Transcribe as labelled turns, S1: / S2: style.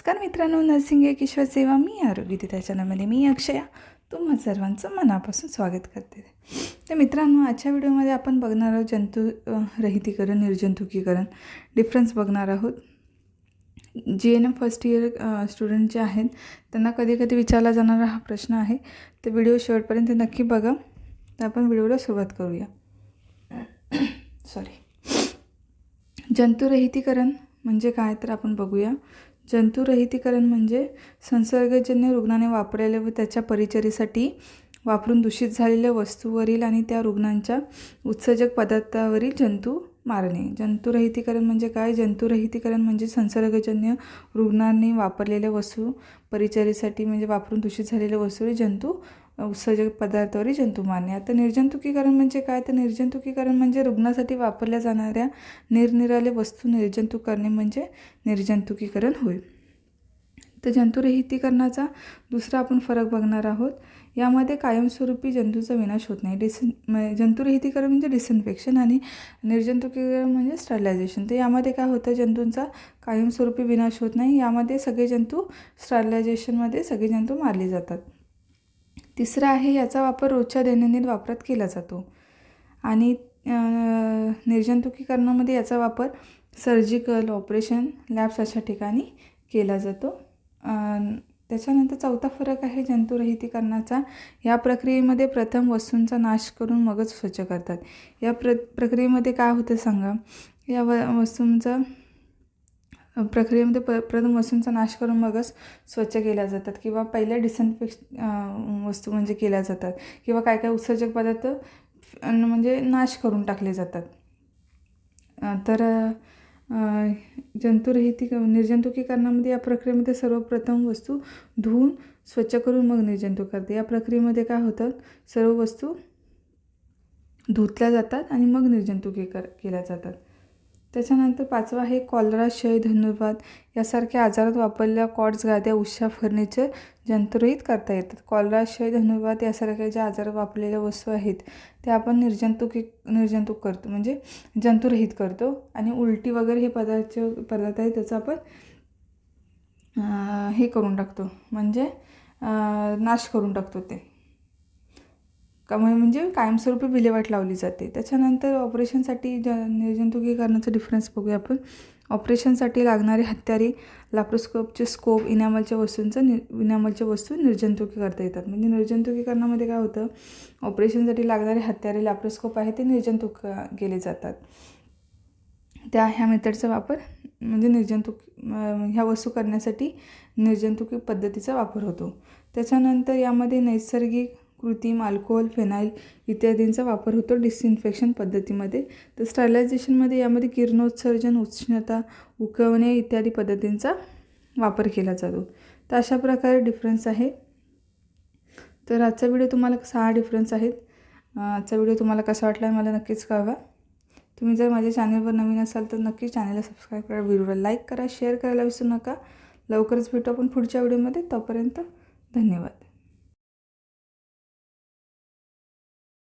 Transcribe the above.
S1: नमस्कार मित्रांनो नर्सिंग एक ईश्वर सेवा. मी आरोग्य त्या चॅनलमध्ये मी अक्षया. तुम्हा सर्वांचं मनापासून स्वागत करते. तर मित्रांनो आजच्या व्हिडिओमध्ये आपण बघणार आहोत जंतू रहितीकरण निर्जंतुकीकरण. डिफरन्स बघणार आहोत. G N M first year student जे आहेत त्यांना कधी कधी विचारला जाणारा हा प्रश्न आहे. तर व्हिडिओ शेवटपर्यंत नक्की बघा. तर आपण व्हिडिओला सुरुवात करूया. सॉरी जंतुरहितीकरण म्हणजे काय? तर आपण बघूया. जंतुरहितीकरण म्हणजे संसर्गजन्य रुग्णाने वापरलेले व त्याच्या परिचरेसाठी वापरून दूषित झालेल्या वस्तूवरील आणि त्या रुग्णांच्या उत्सर्जक पदार्थावरील जंतू मारणे. जंतुरहितीकरण म्हणजे काय? जंतुरहितीकरण म्हणजे संसर्गजन्य रुग्णांनी वापरलेल्या वस्तू परिचरेसाठी म्हणजे वापरून दूषित झालेल्या वस्तूवरील जंतू उत्सर्जक पदार्थावरील जंतू मारणे आता निर्जंतुकीकरण म्हणजे काय? तर निर्जंतुकीकरण म्हणजे रुग्णासाठी वापरल्या जाणाऱ्या निरनिराळे वस्तू निर्जंतुक करणे म्हणजे निर्जंतुकीकरण होय. तर जंतुरहितीकरणाचा दुसरा आपण फरक बघणार आहोत. यामध्ये कायमस्वरूपी जंतूचा विनाश होत नाही. डिसन म- जंतुरहितीकरण म्हणजे डिसइन्फेक्शन आणि निर्जंतुकीकरण म्हणजे स्टरलायझेशन तर यामध्ये काय होतं? जंतूंचा कायमस्वरूपी विनाश होत नाही. यामध्ये सगळे जंतू स्टरलायझेशनमध्ये सगळे जंतू मारले जातात. तिसरं आहे याचा वापर रोजच्या दैनंदिन वापरात केला जातो. आणि निर्जंतुकीकरणामध्ये याचा वापर सर्जिकल ऑपरेशन लॅब्स अशा ठिकाणी केला जातो. त्याच्यानंतर चौथा फरक आहे जंतुरहितीकरणाचा. या प्रक्रियेमध्ये प्रथम वस्तूंचा नाश करून मगच स्वच्छ करतात. या प्र प्रक्रियेमध्ये काय होतं सांगा? या व वस्तूंचा प्रक्रियेमध्ये प प्रथम वस्तूंचा नाश करून मगच स्वच्छ केल्या जातात किंवा पहिल्या डिसइन्फेक्श वस्तू म्हणजे केल्या जातात किंवा काय काय उत्सर्जक पदार्थ म्हणजे नाश करून टाकले जातात. तर जंतुरहिती निर्जंतुकीकरणामध्ये या प्रक्रियेमध्ये सर्वप्रथम वस्तू धुवून स्वच्छ करून मग निर्जंतुक करते. या प्रक्रियेमध्ये काय होतं? सर्व वस्तू धुतल्या जातात आणि मग निर्जंतुकीकर केल्या जातात. त्याच्यानंतर पाचवा आहे कॉलरा क्षय धनुर्वात यासारख्या आजारात वापरलेल्या कॉड्स गाद्या उशा फर्निचर जंतुरहित करता येतात. कॉलरा क्षय धनुर्वात यासारख्या ज्या आजारात वापरलेल्या वस्तू आहेत त्या आपण निर्जंतुकी निर्जंतुक करतो. म्हणजे जंतुरहित करतो. आणि उलटी वगैरे हे पदार्थ पदार्थ आहे त्याचं आपण हे करून टाकतो. म्हणजे नाश करून टाकतो ते. त्यामुळे म्हणजे कायमस्वरूपी विल्हेवाट लावली जाते. त्याच्यानंतर ऑपरेशनसाठी ज निर्जंतुकीकरणाचा डिफरन्स बघूया आपण. ऑपरेशनसाठी लागणारे हत्यारे लॅप्रोस्कोपचे स्कोप इनॅमलच्या वस्तूंचं नि इनॅमलच्या वस्तू निर्जंतुकी करता येतात. म्हणजे निर्जंतुकीकरणामध्ये काय होतं? ऑपरेशनसाठी लागणारे हत्यारे लॅप्रोस्कोप आहे ते निर्जंतुक केले जातात. त्या ह्या मेथडचा वापर म्हणजे निर्जंतुक ह्या वस्तू करण्यासाठी निर्जंतुकी पद्धतीचा वापर होतो. त्याच्यानंतर यामध्ये नैसर्गिक कृत्रिम अल्कोहोल फेनाईल इत्यादींचा वापर होतो डिसइन्फेक्शन पद्धतीमध्ये. तर स्टरलायझेशनमध्ये यामध्ये किरणोत्सर्जन उष्णता उकवणे इत्यादी पद्धतींचा वापर केला जातो. तर अशा प्रकारे डिफरन्स आहे. तर आजचा व्हिडिओ तुम्हाला सहा डिफरन्स आहेत आजचा व्हिडिओ तुम्हाला कसा वाटला मला नक्कीच कळवा. तुम्ही जर माझ्या चॅनलवर नवीन असाल तर नक्की चॅनलला सबस्क्राईब करा व्हिडिओला लाईक करा शेअर करायला विसरू नका. लवकरच भेटू आपण पुढच्या व्हिडिओमध्ये तोपर्यंत धन्यवाद.